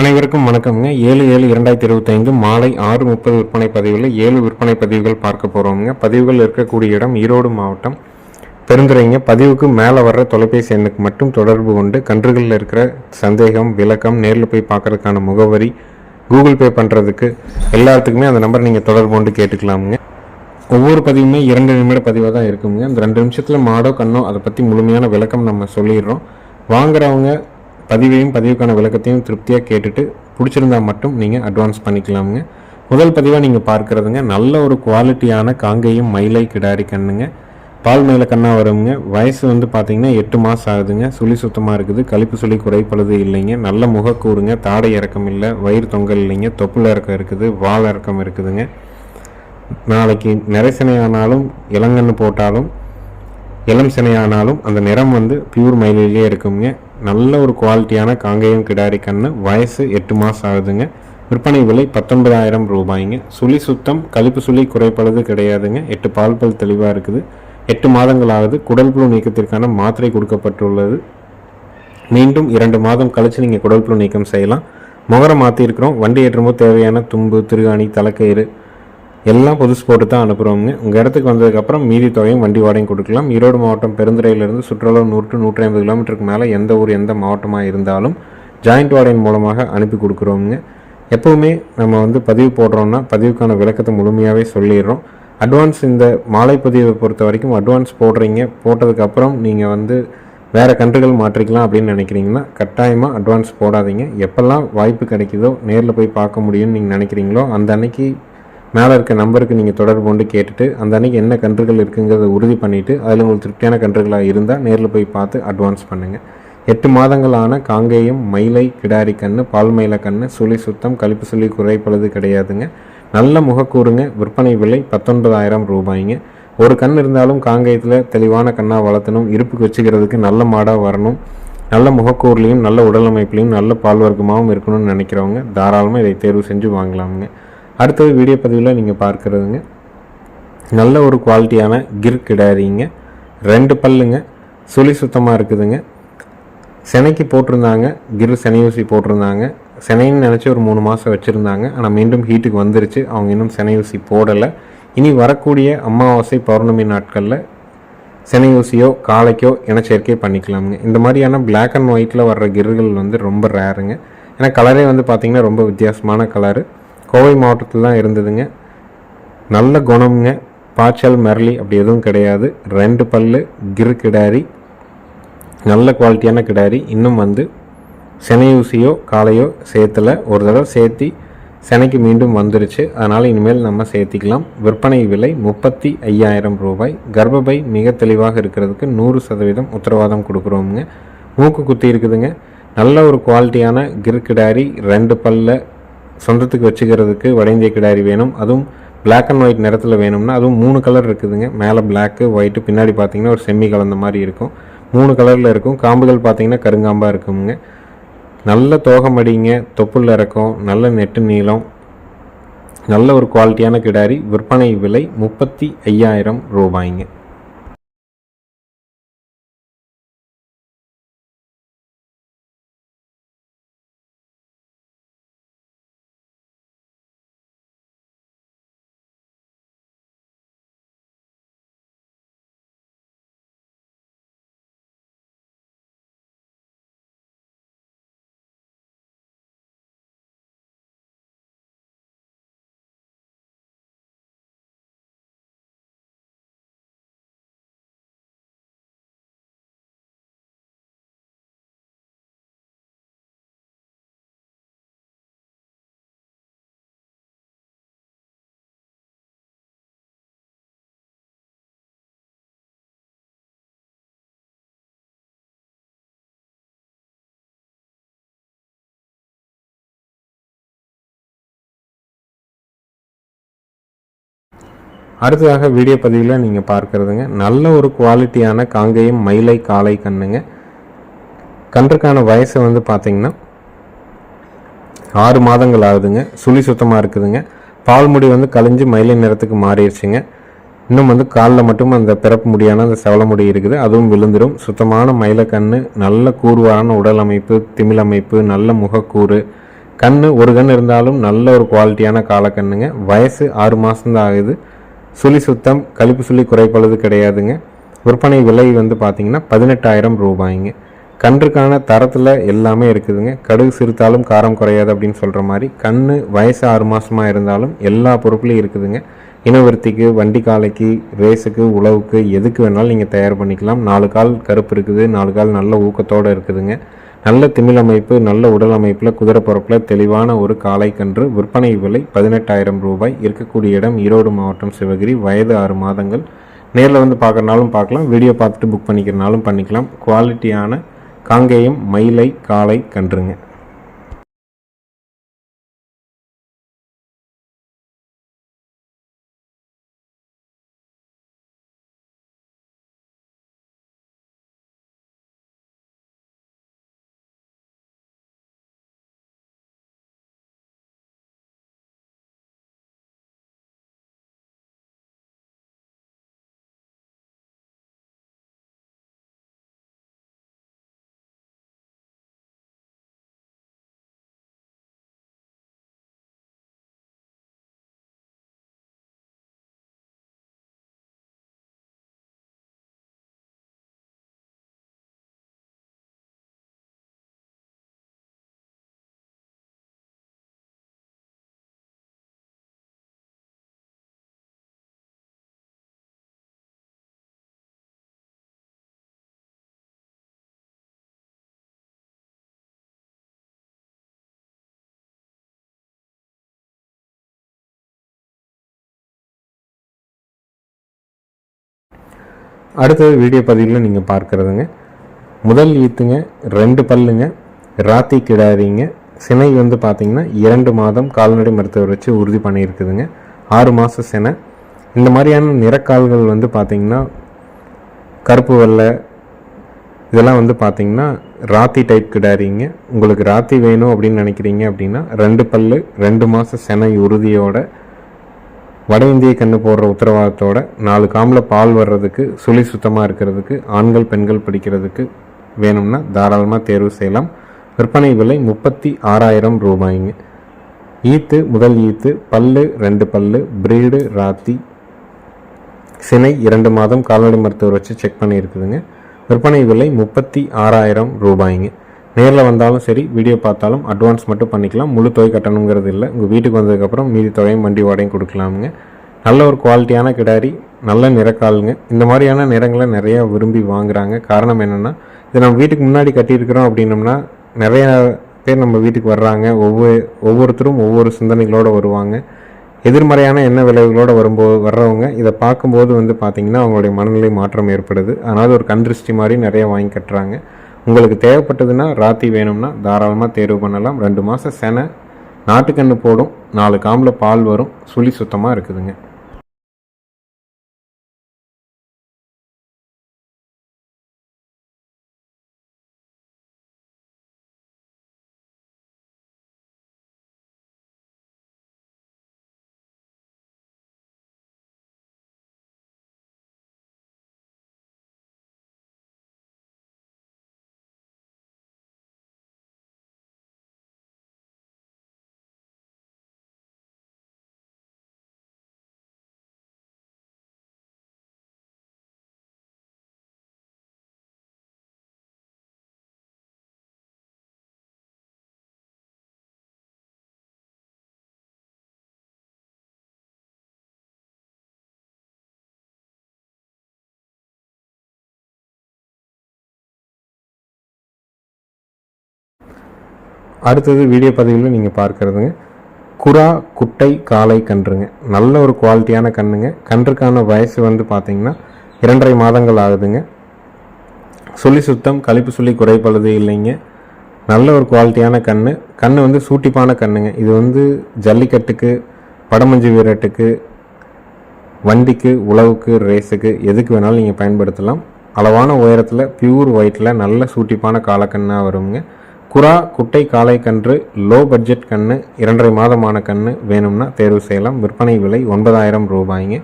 அனைவருக்கும் வணக்கம்ங்க. ஏழு ஏழு இரண்டாயிரத்தி இருபத்தைந்து மாலை ஆறு முப்பது விற்பனை பதிவில் ஏழு விற்பனை பதிவுகள் பார்க்க போகிறோம்ங்க பதிவுகள் இருக்கக்கூடிய இடம் ஈரோடு மாவட்டம் பெருந்துறைங்க. பதிவுக்கு மேலே வர்ற தொலைபேசி எண்ணுக்கு மட்டும் தொடர்பு கொண்டு கன்றுகளில் இருக்கிற சந்தேகம் விளக்கம் நேரில் போய் பார்க்கறதுக்கான முகவரி கூகுள் பே பண்ணுறதுக்கு எல்லாத்துக்குமே அந்த நம்பர் நீங்கள் தொடர்பு கொண்டு கேட்டுக்கலாமுங்க. ஒவ்வொரு பதிவுமே இரண்டு நிமிட பதிவாக தான் இருக்குங்க. இந்த ரெண்டு நிமிஷத்தில் மாடோ கண்ணோ அதை பற்றி முழுமையான விளக்கம் நம்ம சொல்லிடுறோம். வாங்குறவங்க பதிவையும் பதிவுக்கான விளக்கத்தையும் திருப்தியாக கேட்டுட்டு பிடிச்சிருந்தா மட்டும் நீங்கள் அட்வான்ஸ் பண்ணிக்கலாமுங்க. முதல் பதிவாக நீங்கள் பார்க்குறதுங்க நல்ல ஒரு குவாலிட்டியான காங்கையும் மயிலை கிடாரி கண்ணுங்க. பால் மேலே கண்ணாக வருங்க. வயசு வந்து பார்த்தீங்கன்னா எட்டு மாதம் ஆகுதுங்க. சுழி சுத்தமாக இருக்குது. கழிப்பு சுழி குறைப்பழுது இல்லைங்க. நல்ல முகக்கூறுங்க. தாடை இறக்கம் இல்லை. வயிறு தொங்கல் இல்லைங்க. தொப்புள் இறக்கம் இருக்குது. வால் இறக்கம் இருக்குதுங்க. நாளைக்கு நிறைசனையானாலும் இளங்கன்று போட்டாலும் இளம் சினையானாலும் அந்த நிறம் வந்து பியூர் மயிலிலே இருக்குங்க. நல்ல ஒரு குவாலிட்டியான காங்கேயம் கிடாரி கண்ணு. வயசு எட்டு மாதம் ஆகுதுங்க. விற்பனை விலை பத்தொன்பதாயிரம் ரூபாய்ங்க. சுழி சுத்தம் கழிப்பு சுழி குறைப்பளது கிடையாதுங்க. எட்டு பால் பல் தெளிவாக இருக்குது. எட்டு மாதங்கள் ஆகுது. குடல் புழு நீக்கத்திற்கான மாத்திரை கொடுக்கப்பட்டுள்ளது. மீண்டும் இரண்டு மாதம் கழித்து நீங்கள் குடல் புழு நீக்கம் செய்யலாம். முகரம் மாற்றிருக்கிறோம் வண்டி ஏற்றும்போது தேவையான தும்பு திருகாணி தலைக்கயிறு எல்லாம் புதுசு போட்டு தான் அனுப்புகிறோங்க உங்கள் இடத்துக்கு வந்ததுக்கப்புறம் மீதி தொகையும் வண்டி வாடகையும் கொடுக்கலாம். ஈரோடு மாவட்டம் பெருந்துறையிலிருந்து சுற்றுலா நூற்று நூற்றி ஐம்பது கிலோமீட்டருக்கு மேலே எந்த ஊர் எந்த மாவட்டமாக இருந்தாலும் ஜாயிண்ட் வாடகையின் மூலமாக அனுப்பி கொடுக்குறோங்க எப்போவுமே நம்ம வந்து பதிவு போடுறோன்னா பதிவுக்கான விளக்கத்தை முழுமையாகவே சொல்லிடுறோம். அட்வான்ஸ் இந்த மாலை பதிவை பொறுத்த வரைக்கும் அட்வான்ஸ் போடுறீங்க. போட்டதுக்கப்புறம் நீங்கள் வந்து வேறு கன்றுகள் மாற்றிக்கலாம் அப்படின்னு நினைக்கிறீங்கன்னா கட்டாயமாக அட்வான்ஸ் போடாதீங்க. எப்போல்லாம் வாய்ப்பு கிடைக்குதோ நேரில் போய் பார்க்க முடியும்னு நீங்கள் நினைக்கிறீங்களோ அந்த அன்னைக்கு மேலே இருக்க நம்பருக்கு நீங்கள் தொடர்பு கொண்டு கேட்டுட்டு அந்த அன்னைக்கு என்ன கன்றுகள் இருக்குங்கிறத உறுதி பண்ணிவிட்டு அதில் உங்களுக்கு திருப்தியான கன்றுகளாக இருந்தால் நேரில் போய் பார்த்து அட்வான்ஸ் பண்ணுங்கள் எட்டு மாதங்களான காங்கேயம் மயிலை கிடாரி கன்று பால் மயில கன்று சுழி சுத்தம் கழிப்பு சுழி குறைப்பளது கிடையாதுங்க. நல்ல முகக்கூறுங்க விற்பனை விலை பத்தொன்பதாயிரம் ரூபாய்ங்க. ஒரு கண் இருந்தாலும் காங்கேயத்தில் தெளிவான கண்ணாக வளர்த்தணும் இருப்புக்கு வச்சுக்கிறதுக்கு நல்ல மாடாக வரணும். நல்ல முகக்கூறுலையும் நல்ல உடல் அமைப்புலையும் நல்ல பால் வர்க்கமாகவும் இருக்கணும்னு நினைக்கிறவங்க தாராளமாக இதை தேர்வு செஞ்சு வாங்கலாமுங்க. அடுத்தது வீடியோ பதிவில் நீங்கள் பார்க்குறதுங்க. நல்ல ஒரு குவாலிட்டியான கிர் கிடாரிங்க ரெண்டு பல்லுங்க. சுழி சுத்தமாக இருக்குதுங்க. செனைக்கு போட்டிருந்தாங்க. கிர் செனை ஊசி போட்டிருந்தாங்க. செனைன்னு நினச்சி ஒரு மூணு மாதம் வச்சுருந்தாங்க. ஆனால் மீண்டும் ஹீட்டுக்கு வந்துருச்சு. அவங்க இன்னும் செனை ஊசி போடலை. இனி வரக்கூடிய அமாவாசை பௌர்ணமி நாட்களில் செனை ஊசியோ காளைக்கோ இனச்சேர்க்கை பண்ணிக்கலாமுங்க. இந்த மாதிரியான பிளாக் அண்ட் ஒயிட்டில் வர்ற கிருகள் வந்து ரொம்ப ரேருங்க ஏன்னா கலரே வந்து பார்த்திங்கன்னா ரொம்ப வித்தியாசமான கலரு கோவை மாவட்டத்தில் தான் இருந்ததுங்க. நல்ல குணம்ங்க. பாய்ச்சல் மரளி அப்படி எதுவும் கிடையாது. ரெண்டு பல்லு கிரு கிடாரி நல்ல குவாலிட்டியான கிடாரி. இன்னும் வந்து செனையூசியோ காலையோ சேர்த்துல ஒரு தடவை சேர்த்தி செனைக்கு மீண்டும் வந்துருச்சு. அதனால் இனிமேல் நம்ம சேர்த்திக்கலாம். விற்பனை விலை முப்பத்தி ஐயாயிரம் ரூபாய். கர்ப்பப்பை மிக தெளிவாக இருக்கிறதுக்கு நூறு சதவீதம் உத்தரவாதம் கொடுக்குறோமுங்க. மூக்கு குத்தி இருக்குதுங்க. நல்ல ஒரு குவாலிட்டியான கிர் கிடாரி ரெண்டு பல்ல சொந்தத்துக்கு வச்சுக்கிறதுக்கு வட இந்திய கிடாரி வேணும். அதுவும் பிளாக் அண்ட் ஒயிட் நிறத்தில் வேணும்னா அதுவும் மூணு கலர் இருக்குதுங்க. மேலே பிளாக்கு ஒயிட்டு பின்னாடி பார்த்தீங்கன்னா ஒரு செம்மி கலந்த மாதிரி இருக்கும். மூணு கலரில் இருக்கும். காம்புகள் பார்த்தீங்கன்னா கருங்காம்பாக இருக்குங்க நல்ல தோகமடிங்க தொப்புள் இறக்கம் நல்ல நெட்டு நீளம் நல்ல ஒரு குவாலிட்டியான கிடாரி. விற்பனை விலை முப்பத்தி ஐயாயிரம் ரூபாய்ங்க. அடுத்ததாக வீடியோ பதிவில் நீங்கள் பார்க்குறதுங்க நல்ல ஒரு குவாலிட்டியான காங்கேயம் மயிலை காளை கண்ணுங்க. கன்றுக்கான வயசு வந்து பார்த்தீங்கன்னா ஆறு மாதங்கள் ஆகுதுங்க. சுழி சுத்தமாக இருக்குதுங்க. பால் முடி வந்து கழிஞ்சு மயிலை நிறத்துக்கு மாறிடுச்சுங்க. இன்னும் வந்து காலில் மட்டும் அந்த பிறப்பு முடியான அந்த செவல முடி இருக்குது. அதுவும் விழுந்துடும் சுத்தமான மயிலக்கண்ணு நல்ல கூர்வான உடல் அமைப்பு திமிழ் அமைப்பு நல்ல முகக்கூறு. கண் ஒரு கண் இருந்தாலும் நல்ல ஒரு குவாலிட்டியான காலக்கண்ணுங்க வயசு ஆறு மாதம்தான் ஆகுது. சுழி சுத்தம் கழிப்பு சுழி குறைப்பளவு கிடையாதுங்க. விற்பனை விலை வந்து பார்த்திங்கன்னா பதினெட்டாயிரம் ரூபாய்ங்க. கன்றுக்கான தரத்தில் எல்லாமே இருக்குதுங்க. கடுகு சிறுத்தாலும் காரம் குறையாது அப்படின்னு சொல்கிற மாதிரி கண் வயசு ஆறு மாதமாக இருந்தாலும் எல்லா பொருட்களையும் இருக்குதுங்க. இனவருத்திக்கு வண்டி காலைக்கு ரேஸுக்கு உழவுக்கு எதுக்கு வேணாலும் நீங்கள் தயார் பண்ணிக்கலாம். நாலு கால் கருப்பு இருக்குது. நாலு கால் நல்ல ஊக்கத்தோடு இருக்குதுங்க. நல்ல திமிழ் அமைப்பு நல்ல உடல் அமைப்பில் குதிரை பரப்பில் தெளிவான ஒரு காளை கன்று விற்பனை விலை பதினெட்டாயிரம் ரூபாய். இருக்கக்கூடிய இடம் ஈரோடு மாவட்டம் சிவகிரி. வயது ஆறு மாதங்கள். நேரில் வந்து பார்க்குறனாலும் பார்க்கலாம். வீடியோ பார்த்துட்டு புக் பண்ணிக்கிறனாலும் பண்ணிக்கலாம். குவாலிட்டியான காங்கேயம் மயிலை காளை கன்றுங்க. அடுத்தது வீடியோ பதிவில் நீங்கள் பார்க்குறதுங்க. முதல் ஈத்துங்க ரெண்டு பல்லுங்க ராத்தி கிடாரிங்க சினை வந்து பார்த்திங்கன்னா இரண்டு மாதம் கால்நடை மருத்துவர் வச்சு உறுதி பண்ணியிருக்குதுங்க. ஆறு மாத சினை. இந்த மாதிரியான நிறக்கால்கள் வந்து பார்த்திங்கன்னா கருப்பு வெள்ளை இதெல்லாம் வந்து பார்த்தீங்கன்னா ராத்தி டைப் கிடாரிங்க உங்களுக்கு ராத்தி வேணும் அப்படின்னு நினைக்கிறீங்க அப்படின்னா ரெண்டு பல்லு ரெண்டு மாத செனை உறுதியோட வட இந்திய கண்ணு போடுற உத்தரவாதத்தோட நாலு காமில் பால் வர்றதுக்கு சுழி சுத்தமாக இருக்கிறதுக்கு ஆண்கள் பெண்கள் படிக்கிறதுக்கு வேணும்னா தாராளமாக தேர்வு செய்யலாம். விற்பனை விலை முப்பத்தி ஆறாயிரம் ரூபாய்ங்க. ஈத்து முதல் ஈத்து பல்லு ரெண்டு பல்லு பிரீடு ராத்தி சினை இரண்டு மாதம் கால்நடை மருத்துவர் வச்சு செக் பண்ணியிருக்குதுங்க. விற்பனை விலை முப்பத்தி ஆறாயிரம் ரூபாய்ங்க. நேரில் வந்தாலும் சரி வீடியோ பார்த்தாலும் அட்வான்ஸ் மட்டும் பண்ணிக்கலாம். முழு தொகை கட்டணுங்கிறது இல்லை. உங்கள் வீட்டுக்கு வந்ததுக்கப்புறம் மீதி தொகையும் வண்டி வாடகையும் கொடுக்கலாமுங்க. நல்ல ஒரு குவாலிட்டியான கிடாரி நல்ல நிறக்காலுங்க இந்த மாதிரியான நிறங்களை நிறையா விரும்பி வாங்குறாங்க. காரணம் என்னென்னா இது நம்ம வீட்டுக்கு முன்னாடி கட்டியிருக்கிறோம் அப்படின்னம்னா நிறைய பேர் நம்ம வீட்டுக்கு வர்றாங்க. ஒவ்வொரு ஒவ்வொருத்தரும் ஒவ்வொரு சிந்தனைகளோடு வருவாங்க. எதிர்மறையான எண்ண விளைவுகளோடு வரும்போது வர்றவங்க இதை பார்க்கும்போது வந்து பார்த்திங்கன்னா அவங்களுடைய மனநிலை மாற்றம் ஏற்படுது. அதனால் ஒரு கண்திருஷ்டி மாதிரி நிறைய வாங்கி கட்டுறாங்க. உங்களுக்கு தேவைப்பட்டதுன்னா ராத்தி வேணும்னா தாராளமாக தேர்வு பண்ணலாம். ரெண்டு மாதம் செனை நாட்டுக்கன்று போடும் நாலு காம்பில் பால் வரும் சுழி சுத்தமாக இருக்குதுங்க. அடுத்தது வீடியோ பதிவில் நீங்கள் பார்க்குறதுங்க. குரா குட்டை காளை கன்றுங்க. நல்ல ஒரு குவாலிட்டியான கன்றுங்க கன்றுக்கான வயசு வந்து பார்த்திங்கன்னா இரண்டரை மாதங்கள் ஆகுதுங்க. சொல்லி சுத்தம் கழிப்பு சொல்லி குறைப்பழுது இல்லைங்க. நல்ல ஒரு குவாலிட்டியான கன்று கன்று வந்து சூட்டிப்பான கன்றுங்க இது வந்து ஜல்லிக்கட்டுக்கு படமஞ்சு வீரட்டுக்கு வண்டிக்கு உழவுக்கு ரேஸுக்கு எதுக்கு வேணாலும் நீங்கள் பயன்படுத்தலாம். அளவான உயரத்தில் பியூர் ஒயிட்டில் நல்ல சூட்டிப்பான காலக்கண்ணாக வருங்க. குரா குட்டை காளை கன்று லோ பட்ஜெட் கன்று இரண்டரை மாதமான கன்று வேணும்னா தேர்வு செய்யலாம். விற்பனை விலை ஒன்பதாயிரம் ரூபாய்ங்க.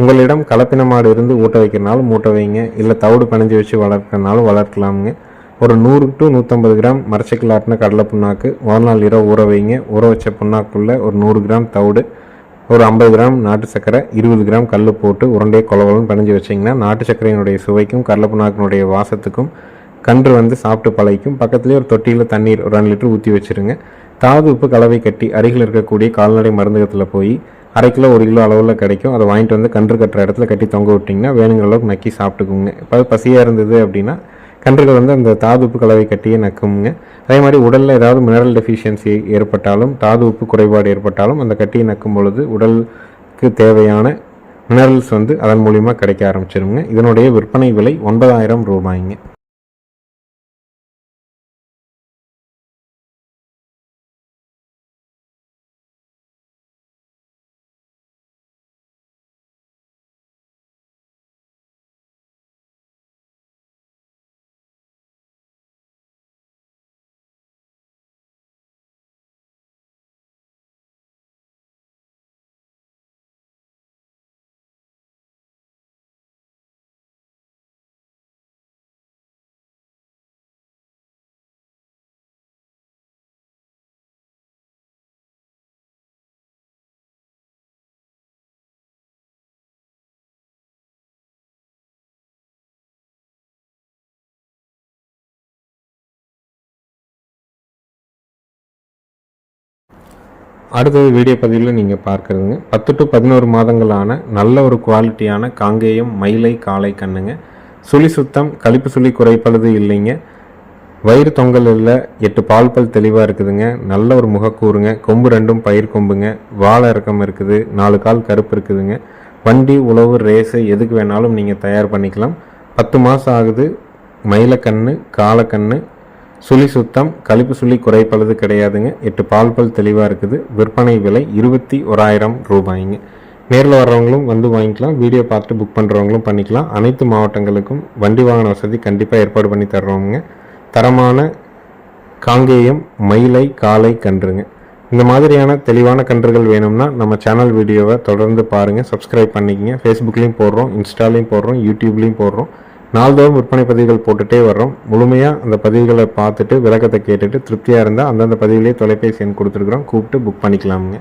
உங்களிடம் கலப்பின மாடு இருந்து ஊட்ட வைக்கிறனாலும் ஊட்ட வைங்க. இல்லை தவிடு பணிஞ்சு வச்சு வளர்க்கறனாலும் வளர்க்கலாமுங்க. ஒரு நூறு டு நூற்றம்பது கிராம் மரச்சிக்கல் ஆட்டின கடலை புண்ணாக்கு ஒரு நாள் இரவு ஊற வைங்க. ஊற வச்ச புண்ணாக்குள்ளே ஒரு நூறு கிராம் தவிடு ஒரு ஐம்பது கிராம் நாட்டு சர்க்கரை இருபது கிராம் கல் போட்டு உருண்டையை கொலவலம் பணிஞ்சு வச்சிங்கன்னா நாட்டு சர்க்கரையினுடைய சுவைக்கும் கடலை புண்ணாக்கினுடைய வாசத்துக்கும் கன்று வந்து சாப்பிட்டு பழகிக்கும். பக்கத்துலேயே ஒரு தொட்டியில் தண்ணீர் ஒரு ரெண்டு லிட்டர் ஊற்றி வச்சுருங்க. தாது உப்பு கலவை கட்டி அருகில் இருக்கக்கூடிய கால்நடை மருந்தகத்தில் போய் அரை கிலோ ஒரு கிலோ அளவில் கிடைக்கும். அதை வாங்கிட்டு வந்து கன்று கட்டுற இடத்துல கட்டி தொங்க விட்டிங்கன்னா வேணுங்கிற அளவுக்கு நக்கி சாப்பிட்டுக்குங்க. இப்போ பசியாக இருந்தது அப்படின்னா கன்றுகள் வந்து அந்த தாது உப்பு கலவை கட்டியே நக்குங்க அதே மாதிரி உடலில் ஏதாவது மினரல் டெஃபிஷியன்சி ஏற்பட்டாலும் தாது உப்பு குறைபாடு ஏற்பட்டாலும் அந்த கட்டியை நக்கும் பொழுது உடலுக்கு தேவையான மினரல்ஸ் வந்து அதன் மூலியமாக கிடைக்க ஆரம்பிச்சிருங்க. இதனுடைய விற்பனை விலை ஒன்பதாயிரம் ரூபாய்ங்க. அடுத்தது வீடியோ பதிவில் நீங்கள் பார்க்குறதுங்க. பத்து டு பதினோரு மாதங்களான நல்ல ஒரு குவாலிட்டியான காங்கேயம் மயிலை காளை கண்ணுங்க. சுழி சுத்தம் கழிப்பு சுழி குறைப்பழுது இல்லைங்க. வயிறு தொங்கல் இல்லை எட்டு பால் பல் தெளிவாக இருக்குதுங்க. நல்ல ஒரு முகக்கூறுங்க. கொம்பு ரெண்டும் பயிர் கொம்புங்க. வாழை இறக்கம் இருக்குது. நாலு கால் கருப்பு இருக்குதுங்க. வண்டி உழவு ரேஸு எதுக்கு வேணாலும் நீங்கள் தயார் பண்ணிக்கலாம். பத்து மாதம் ஆகுது. மயிலக்கண்ணு காலக்கண்ணு சுழி சுத்தம் கழிப்பு சுழி குறைப்பளது கிடையாதுங்க. எட்டு பால் பல் தெளிவாக இருக்குது. விற்பனை விலை இருபத்தி ஓராயிரம் ரூபாய்ங்க. நேரில் வர்றவங்களும் வந்து வாங்கிக்கலாம். வீடியோ பார்த்து புக் பண்ணுறவங்களும் பண்ணிக்கலாம். அனைத்து மாவட்டங்களுக்கும் வண்டி வாகன வசதி கண்டிப்பாக ஏற்பாடு பண்ணி தர்றவங்க தரமான காங்கேயம் மயிலை காலை கன்றுங்க. இந்த மாதிரியான தெளிவான கன்றுகள் வேணும்னா நம்ம சேனல் வீடியோவை தொடர்ந்து பாருங்கள் சப்ஸ்கிரைப் பண்ணிக்கங்க. ஃபேஸ்புக்லேயும் போடுறோம் இன்ஸ்டாலையும் போடுறோம் யூடியூப்லேயும் போடுறோம். நாள்தோறும் விற்பனை பதிவுகள் போட்டுகிட்டே வர்றோம். முழுமையாக அந்த பதிவுகளை பார்த்துட்டு விளக்கத்தை கேட்டுட்டு திருப்தியாக இருந்தால் அந்தந்த பதிவுலேயே தொலைபேசி எண் கொடுத்துருக்குறோம். கூப்பிட்டு புக் பண்ணிக்கலாமுங்க.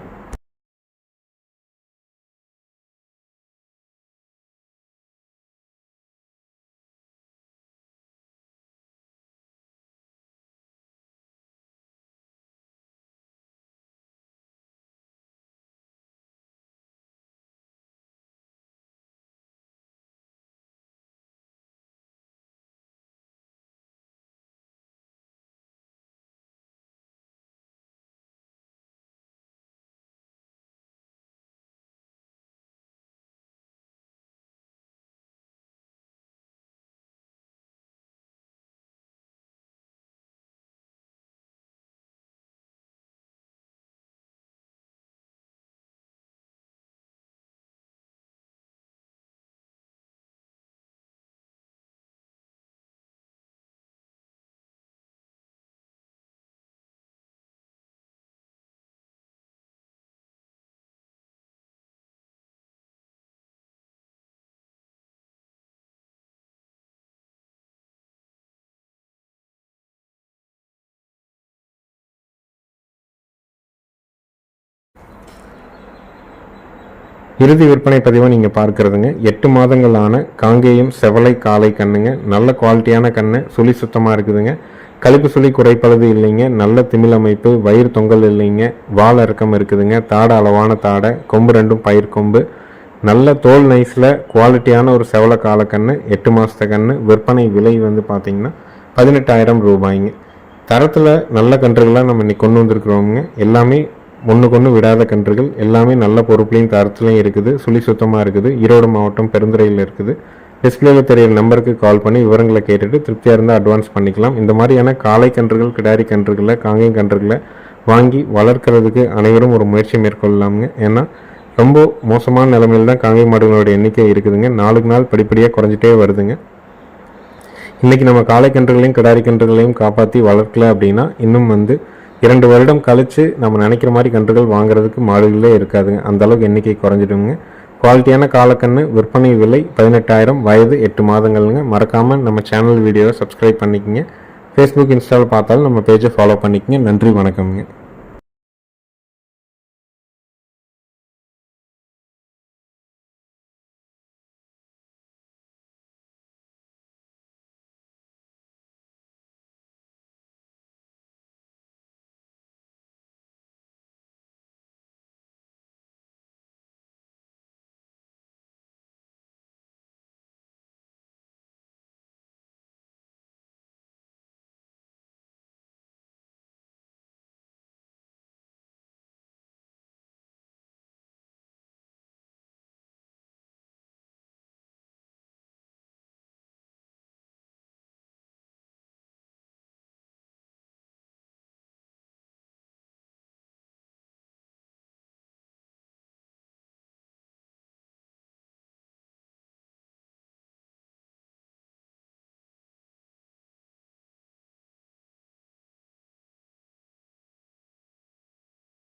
இறுதி விற்பனை பதிவை நீங்கள் பார்க்குறதுங்க. எட்டு மாதங்களான காங்கேயம் செவலை காலை கண்ணுங்க. நல்ல குவாலிட்டியான கண்ணு சுழி சுத்தமாக இருக்குதுங்க. கழிப்பு சுழி குறைப்பளவு இல்லைங்க. நல்ல திமிழ் அமைப்பு வயிறு தொங்கல் இல்லைங்க. வால் இறக்கம் இருக்குதுங்க. தாடை அளவான தாடை கொம்பு ரெண்டும் பயிர் கொம்பு. நல்ல தோல் நைஸில் குவாலிட்டியான ஒரு செவலை காலக்கண்ணு எட்டு மாதத்த கண்ணு. விற்பனை விலை வந்து பார்த்திங்கன்னா பதினெட்டாயிரம் ரூபாய்ங்க. தரத்தில் நல்ல கன்றுகளாக நம்ம இன்றைக்கி கொண்டு வந்திருக்கிறோங்க எல்லாமே ஒன்றுக்கொன்று விடாத கன்றுகள். எல்லாமே நல்ல பொறுப்புலையும் தரத்துலையும் இருக்குது. சுழி சுத்தமாக இருக்குது. ஈரோடு மாவட்டம் பெருந்துறையில் இருக்குது. டிஸ்பிளேல தெரியிற நம்பருக்கு கால் பண்ணி விவரங்களை கேட்டுட்டு திருப்தியாக இருந்தால் அட்வான்ஸ் பண்ணிக்கலாம். இந்த மாதிரியான காளை கன்றுகள் கிடாரி கன்றுகளை காங்கேயம் கன்றுகளை வாங்கி வளர்க்குறதுக்கு அனைவரும் ஒரு முயற்சி மேற்கொள்ளலாமுங்க. ஏன்னா ரொம்ப மோசமான நிலைமையில் தான் காங்கை மாடுகளோட எண்ணிக்கை இருக்குதுங்க. நாளுக்கு நாள் படிப்படியாக குறைஞ்சிட்டே வருதுங்க. இன்றைக்கி நம்ம காளை கன்றுகளையும் கிடாரி கன்றுகளையும் காப்பாற்றி வளர்க்கல அப்படின்னா இன்னும் வந்து இரண்டு வருடம் கழித்து நம்ம நினைக்கிற மாதிரி கன்றுகள் வாங்குறதுக்கு மாடுகளே இருக்காதுங்க. அந்தளவுக்கு எண்ணிக்கை குறைஞ்சிடுங்க குவாலிட்டியான காலக்கன்று விற்பனை விலை பதினெட்டாயிரம் வயது எட்டு மாதங்கள்ங்க. மறக்காமல் நம்ம சேனல் வீடியோவை சப்ஸ்கிரைப் பண்ணிக்கங்க. ஃபேஸ்புக் இன்ஸ்டாவில் பார்த்தாலும் நம்ம பேஜை ஃபாலோ பண்ணிக்கங்க. நன்றி வணக்கம்ங்க.